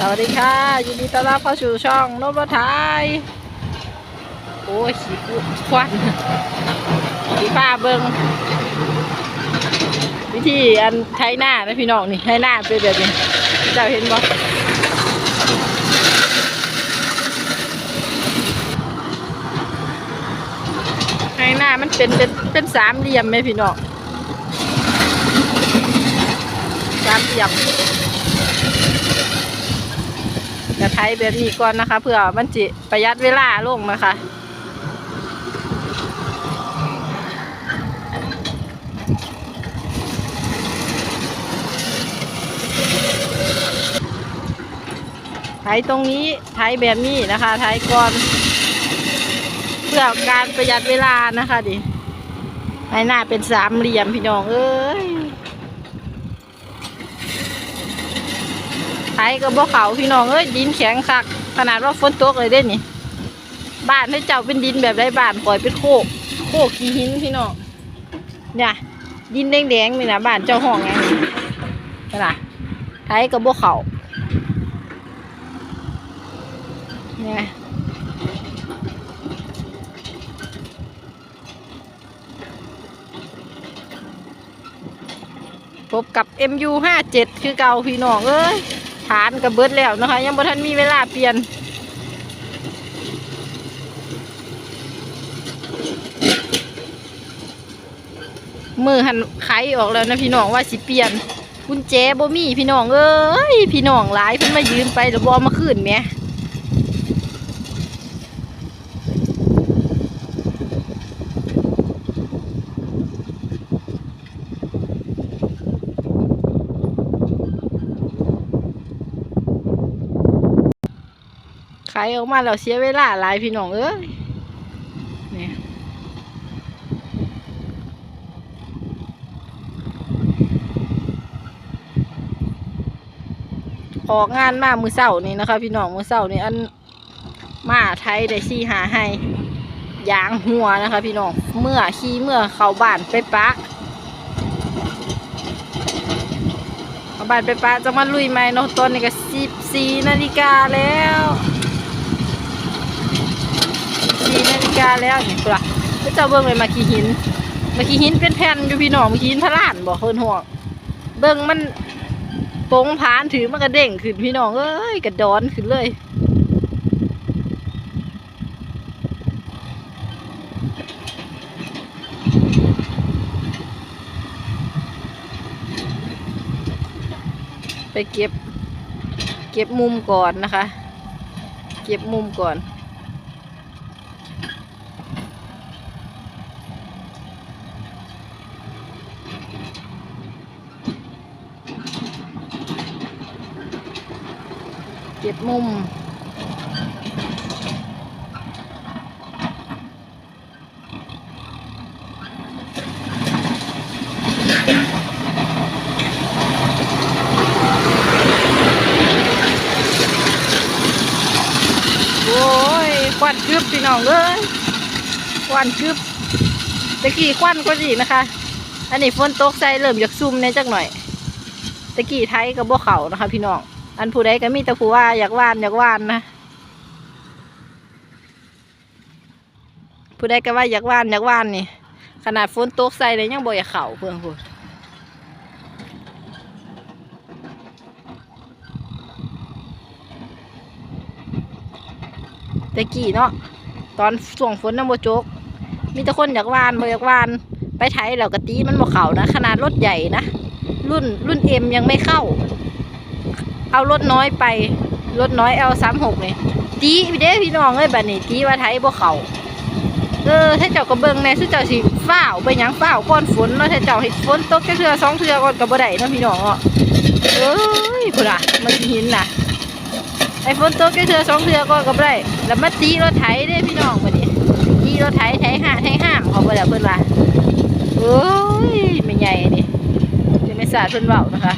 สวัสดีค่ะ ยินดีต้อนรับเข้าสู่ช่องโนบไทยโอ้ยขี้ควันขี้ฟ้าเบิงวิธีอันไทยหน้านะพี่น้องนี่ไทยหน้าเป็นแบบนี้เจ้าเห็นบ่ไทยหน้ามันเป็นเป็นเป็นสามเหลี่ยมไหมพี่น้องสามเหลี่ยม จะไทยแบบนี้ก่อนนะคะ เพื่อมันจิประหยัดเวลาลงนะคะไทยตรงนี้ไทยแบบนี้นะคะไทยก่อนเพื่อการประหยัดเวลานะคะดิให้หน้าเป็นสามเหลี่ยมพี่น้องเอ้ย ไถก็บ่เขาพี่น้องเอ้ยดินแข็งคัก ขนาดว่าฝนตกเลยเด้นี่บ้านให้เจ้าเป็นดินแบบไรบ้านปล่อยเป็นโคกโคกขี้หินพี่น้องเนี่ยดินแดงๆนี่นะบ้านเจ้าห้องไงนี่นะไถก็บ่เขาเนี่ยพบกับ MU 5 7 คือเก่าพี่น้องเอ้ย ฐานกระเบิดแล้วนะคะ ยังบ่ทันมีเวลาเปลี่ยน มือหันไขออกแล้วนะพี่น้องว่าสิเปลี่ยนกุญแจบ่มีพี่น้องเอ้ยพี่น้องหลายเพิ่นมายืมไปแล้วบ่เอามาคืนแห มไขออกมาแล้วเสียเวลาหลายพี่น้องเอ้ยเนี่ยออกงานมามือเสาร์นี่นะคะ พี่น้องมือเสาร์นี่อันมาไทยได้ซี่หาให้ยางหัวนะคะ พี่น้องเมื่อขี่เมื่อเข้าบ้านไปปะเข้าบ้านไปปะจะมาลุยไหมเนาะตอนนี้ก็สิบสี่นาฬิกาแล้วสี่นาฬิ กาแล้วนี่ตัวก็จะเบิ่งเลยมาขีหิน มาขีหินเป็นแผ่นอยู่พี่น้องมาขีหินพะลานบอกเพิ่นห่วงเบิ่งมันโป้งผานถือมันกระเด้งขึ้นพี่น้องเอ้ยกระดอนขึ้นเลยไปเก็บ เก็บมุมก่อนนะคะ เก็บมุมก่อน เก็บมุม โอ้ยควันกึบพี่น้องเลยควันกึบตะกี้ควันก็ดีนะคะ อันนี้ฝนตกใส่เริ่มอยากซุ่มในจักหน่อยตะกี้ไทยกับบ่เขานะคะ พี่น้อง อันผู้ใดก็มีแต่ผู้ว่าอยากว่านอยากว่านนะผู้ใดก็ว่าอยากว่านอยากว่านนี่ ขนาดฝนตกใส่เลยยังบ่อยากเข่าเพื่อนพูดตะกี้เนาะตอนส่วงฝนน้ำบ่จก มีแต่คนอยากวานบ่อยากวาน ไปไทยแล้วก็ตีมันบ่เข่านะ ขนาดรถใหญ่นะ รุ่นรุ่นเอ็มยังไม่เข้า เอารถน้อยไปรถน้อยเอลสามหกนี่ตีพี่เด้พี่น้องเอ้ยบัดนี้ตีว่าไทยบ่เขาเออถ้าเจ้าก็เบิ่งแน่ถ้าเจ้าสิฝ้าวไปหยังฝ้าวก่อนฝนเนาะถ้าเจ้าเห็นฝนตกแค่เทื่อสองเทือก่อนก็บ่ได้เนาะพี่น้องอะเอ้ยพุ่นน่ะมันหินน่ะไอ้ฝนตกแค่เทื่อสองเทือก่อนก็บ่ได้แล้วมาตีรถไถเด้พี่น้องบัดนี้ตีรถไถไถห่าไถห้ามเขาบ่ได้เพิ่นว่าเอ้ยไม่ใหญ่นี่จะไม่สาดเพิ่นเว้านะคะ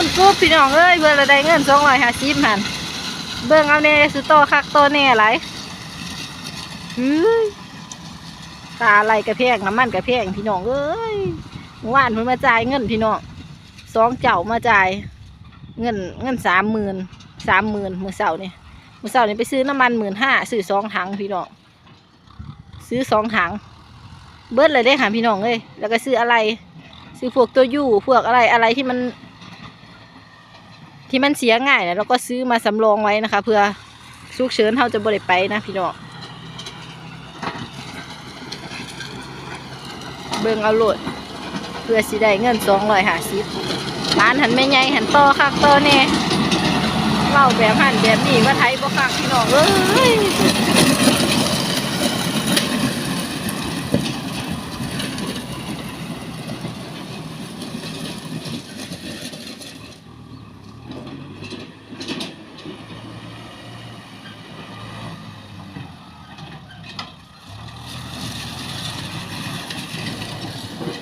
มุ่นกุ๊บพี่น้องเอ้ยเบิ่งละได้เงินสองร้อยห้าสิบหันเบิ่งเอาแน่สุดโตคักโตแน่ไรเฮ้ยตาอะไรกระแพงน้ำมันกระแพงพี่น้องเอ้ยเมื่อวานเพิ่นมาจ่ายเงินพี่น้องสองเจ้ามาจ่าย เงินเงินสามหมื่นสามหมื่นมือเสาร์นี่มือเสาร์นี่ไปซื้อน้ำมันหมื่นห้าซื้อสองถังพี่น้องซื้อสองถัง เบิดเลยได้ค่ะพี่น้องเลยแล้วก็ซื้ออะไร ซื้อพวกตัวยู่พวกอะไรอะไรที่มัน ที่มันเสียง่ายนะเราก็ซื้อมาสำรองไว้นะคะ เพื่อสุกเชิญเราจะบริไปนะพี่น้องเบิ่งเอาโหลดเพื่อสีได้เงินสองร้อยห้าสิบร้านหันไม่ใหญ่หันโตคักโตแน่เล่าแบบหันแบบนี้ว่าไทยบ่คักพี่น้องเอ้ย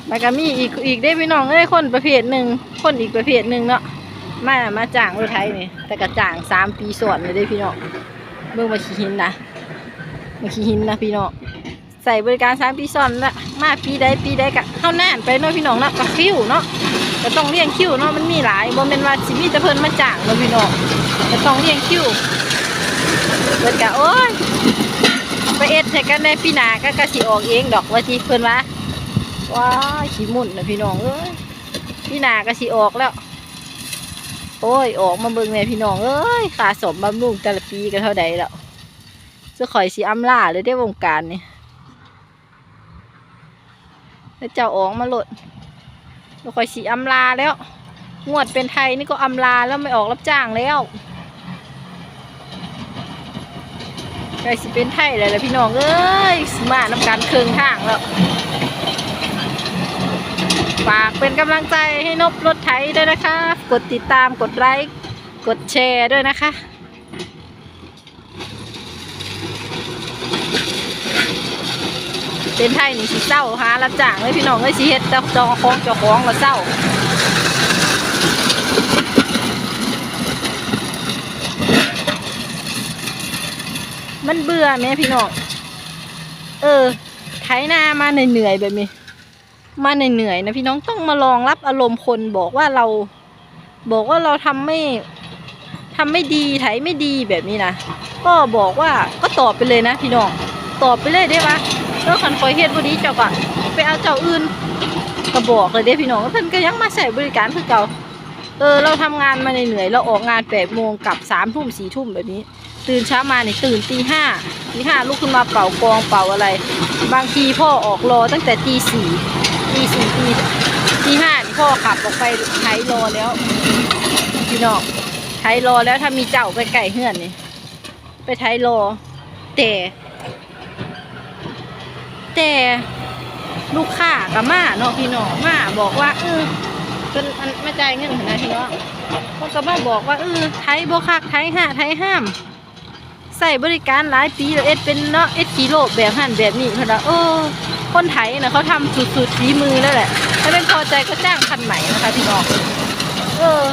แล้วก็มีอีกอีกได้พี่น้องเอ้ยคนประเภทหนึ่งคนอีกประเภทหนึ่งเนาะมามาจ้างรถไทยนี่แต่ก็จ้างสามปีสอนเลยได้พี่น้องเบิ่งมาขี้หินนะมาขี้หินนะพี่น้องใส่บริการสามปีสอนละมาปีใดปีใดกะเข้าหน้านไปเนาะพี่น้องเนาะกับคิวเนาะก็ต้องเลี้ยงคิวเนาะมันมีหลายบ่เป็นว่าสิมีแต่เพิ่นมาจ้างเนาะพี่น้องก็ต้องเลี้ยงคิวเพิ่นกะโอ้ยไปเอ็ดใส่กันในปีหนาก็กะสิออกเองดอกว่าที่เพิ่นว่า ว้ายขี้มุ่นนะพี่น้องเอ้ยพี่นาก็สิออกแล้ว โอ้ยออกมาเบิ่งแม่พี่น้องเอ้ยค่าสมบำรุงแต่ละปีก็เท่าใดแล้วจะข่อยสิอำลาเลยได้วงการนี่แล้วเจ้าออกมาหลดแล้วข่อยสิอำลาแล้ว งวดเป็นไทยนี่ก็อำลาแล้วไม่ออกรับจ้างแล้วใกล้สิเป็นไทยเลยละพี่น้องเอ้ยสมาน้ำการเครื่องทางแล้ว ฝากเป็นกำลังใจให้นบรถไถด้วยนะคะ กดติดตามกดไลค์กดแชร์ด้วยนะคะเป็นไทยนี่สิเศร้าหารับจ้างเลยพี่น้องเลยสิเฮ็ดเจ้าจองของจ้าของมาเศร้ามันเบื่อไหมพี่น้อง เออ ไถนามาเหนื่อยๆแบบนี้ มาเหนื่อยๆนะพี่น้องต้องมาลองรับอารมณ์คนบอกว่าเรา บอกว่าเราทำไม่ทำไม่ดีไถไม่ดีแบบนี้นะก็บอกว่าก็ตอบไปเลยนะพี่น้องตอบไปเลยได้ปะเออคันคอยเฮ็ดบดีเจ้าก็ไปเอาเจ้าอื่นก็บอกเลยเด้พี่น้องว่าเพิ่นก็ยังมาใส่บริการคือเก่าเออเราทำงานมาเหนื่อยๆเราออกงานแปดโมงกลับสามทุ่มสี่ทุ่มแบบนี้ ตื่นเช้ามาเนี่ยตื่นตีห้าตีห้าลุกขึ้นมาเป่ากองเป่าอะไร บางทีพ่อออกรอตั้งแต่ตีสี่ ตีสี่ตีตีห้าพ่อขับออกไปไถรอแล้วพี่น้องไถรอแล้วถ้ามีเจ้าไปไก่เฮือนนี่ไปไถรอ แต่ แต่ลูกค้ากับมาเนาะพี่น้องมาบอกว่าเออเป็นอันมาจ่ายเงินนะพี่น้องเขาก็มาบอกว่าเออไทยบ่คักไทยห้าไทยห้ามใส่บริการหลายปีแล้วเอ็ดเป็นเนาะเอ็ดกิโลแบบหันแบบนี้เพิ่นว่าเออ คนไทยนะเขาทำสุดๆฝีมือแล้วแหละ ถ้าเป็นพอใจก็จ้างคันใหม่นะคะพี่น้อง เออ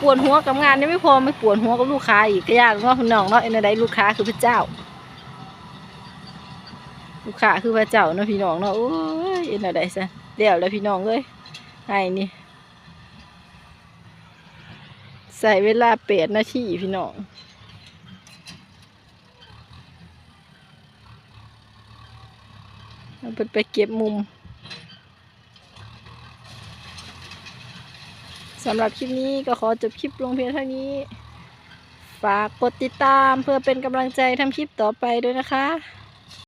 ปวดหัวกับงานนี่ไม่พอไม่ปวดหัวกับลูกค้าอีกก็ยากเนาะคุณน้องเนาะเอ็นใดลูกค้าคือพระเจ้า ลูกค้าคือพระเจ้าเนาะพี่น้องเนาะโอ้ยเอ็นใดซะเดี๋ยวแล้วพี่น้องเอ้ยไอ้นี่ใส่เวลาเปดนาทีพี่น้อง เราไปเก็บมุมสำหรับคลิปนี้ก็ขอจบคลิปลงเพียงเท่านี้ ฝากกดติดตามเพื่อเป็นกำลังใจทำคลิปต่อไปด้วยนะคะ